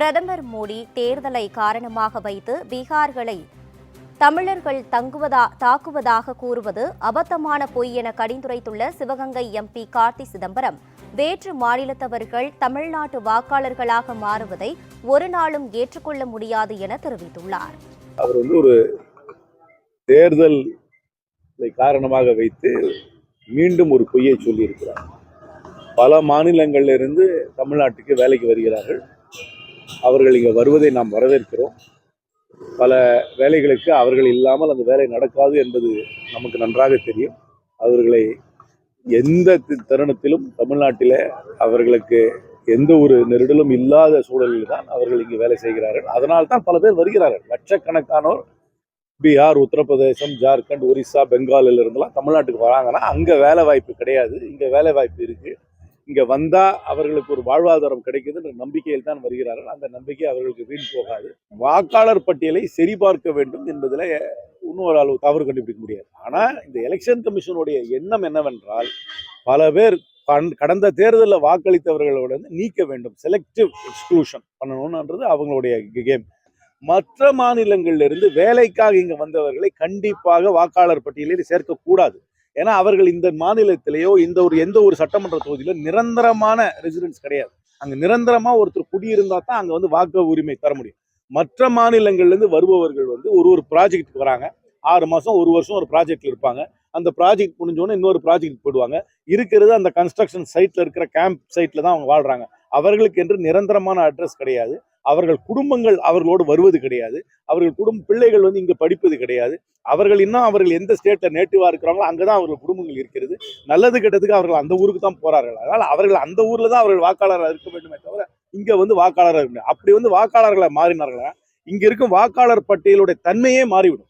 பிரதமர் மோடி தேர்தலை காரணமாக வைத்து பீகார்களை தமிழர்கள் தங்குவதா தாக்குவதாக கூறுவது அபத்தமான பொய் என கடிந்துரைத்துள்ள சிவகங்கை எம்பி கார்த்தி சிதம்பரம். வேற்று மாநிலத்தவர்கள் தமிழ்நாட்டு வாக்காளர்களாக மாறுவதை ஒரு நாளும் ஏற்றுக்கொள்ள முடியாது என தெரிவித்துள்ளார். அவர் வந்து ஒரு தேர்தல் காரணமாக வைத்து மீண்டும் ஒரு பொய்யை சொல்லியிருக்கிறார். பல மாநிலங்களிலிருந்து தமிழ்நாட்டுக்கு வேலைக்கு வருகிறார்கள். அவர்கள் இங்கே வருவதை நாம் வரவேற்கிறோம். பல வேலைகளுக்கு அவர்கள் இல்லாமல் அந்த வேலை நடக்காது என்பது நமக்கு நன்றாக தெரியும். அவர்களை எந்த தருணத்திலும் தமிழ்நாட்டில் அவர்களுக்கு எந்த ஒரு நெருடலும் இல்லாத சூழலில் தான் அவர்கள் இங்கு வேலை செய்கிறார்கள். அதனால் தான் பல பேர் வருகிறார்கள். லட்சக்கணக்கானோர் பீகார் உத்தரப்பிரதேசம் ஜார்க்கண்ட் ஒரிசா பெங்காலில் இருந்தெல்லாம் தமிழ்நாட்டுக்கு வராங்கன்னா அங்கே வேலை வாய்ப்பு கிடையாது. இங்கே வேலை வாய்ப்பு இருக்குது இங்கே வந்தால் அவர்களுக்கு ஒரு வாழ்வாதாரம் கிடைக்குதுன்ற நம்பிக்கையில் தான் வருகிறார்கள். அந்த நம்பிக்கை அவர்களுக்கு வீண் போகாது. வாக்காளர் பட்டியலை சரிபார்க்க வேண்டும் என்பதில் இன்னொரு அளவு தவறு கண்டுபிடிக்க முடியாது. ஆனால் இந்த எலெக்ஷன் கமிஷனுடைய எண்ணம் என்னவென்றால் பல பேர் கண்- கடந்த தேர்தலில் வாக்களித்தவர்களோட வந்து நீக்க வேண்டும். செலக்டிவ் எக்ஸ்க்ளூஷன் பண்ணணும்ன்றது அவங்களுடைய கேம் மற்ற மாநிலங்களிலிருந்து வேலைக்காக இங்கே வந்தவர்களை கண்டிப்பாக வாக்காளர் பட்டியலில் சேர்க்கக்கூடாது. ஏன்னா அவர்கள் இந்த மாநிலத்திலேயோ இந்த ஒரு எந்த ஒரு சட்டமன்ற தொகுதியில நிரந்தரமான ரெசிடென்ஸ் கிடையாது. அங்க நிரந்தரமா ஒருத்தர் குடியிருந்தா தான் அங்க வந்து வாக்கு உரிமை தர முடியும். மற்ற மாநிலங்கள்லேருந்து வருபவர்கள் வந்து ஒரு ஒரு ப்ராஜெக்ட் வராங்க. ஆறு மாதம் ஒரு வருஷம் ஒரு ப்ராஜெக்டில் இருப்பாங்க. அந்த ப்ராஜெக்ட் முடிஞ்சோடனே இன்னொரு ப்ராஜெக்ட் போடுவாங்க. இருக்கிறது அந்த கன்ஸ்ட்ரக்ஷன் சைட்டில் இருக்கிற கேம்ப் சைட்டில் தான் அவங்க வாழ்கிறாங்க அவர்களுக்கு என்று நிரந்தரமான அட்ரஸ் கிடையாது. அவர்கள் குடும்பங்கள் அவர்களோடு வருவது கிடையாது. அவர்கள் குடும்ப பிள்ளைகள் வந்து இங்கே படிப்பது கிடையாது. அவர்கள் இன்னும் அவர்கள் எந்த ஸ்டேட்டில் நேட்டிவாக இருக்கிறாங்களோ அங்கதான் அவர்கள் குடும்பங்கள் இருக்கிறது. நல்லது கெட்டதுக்கு அவர்கள் அந்த ஊருக்கு தான் போகிறார்கள் அதனால் அவர்கள் அந்த ஊரில் தான் அவர்கள் வாக்காளராக இருக்க வேண்டுமே தவிர இங்கே வந்து வாக்காளராக இருக்க அப்படி வந்து வாக்காளர்களை மாறினார்களா இங்கே இருக்கும் வாக்காளர் பட்டியலுடைய தன்மையே மாறிவிடும்.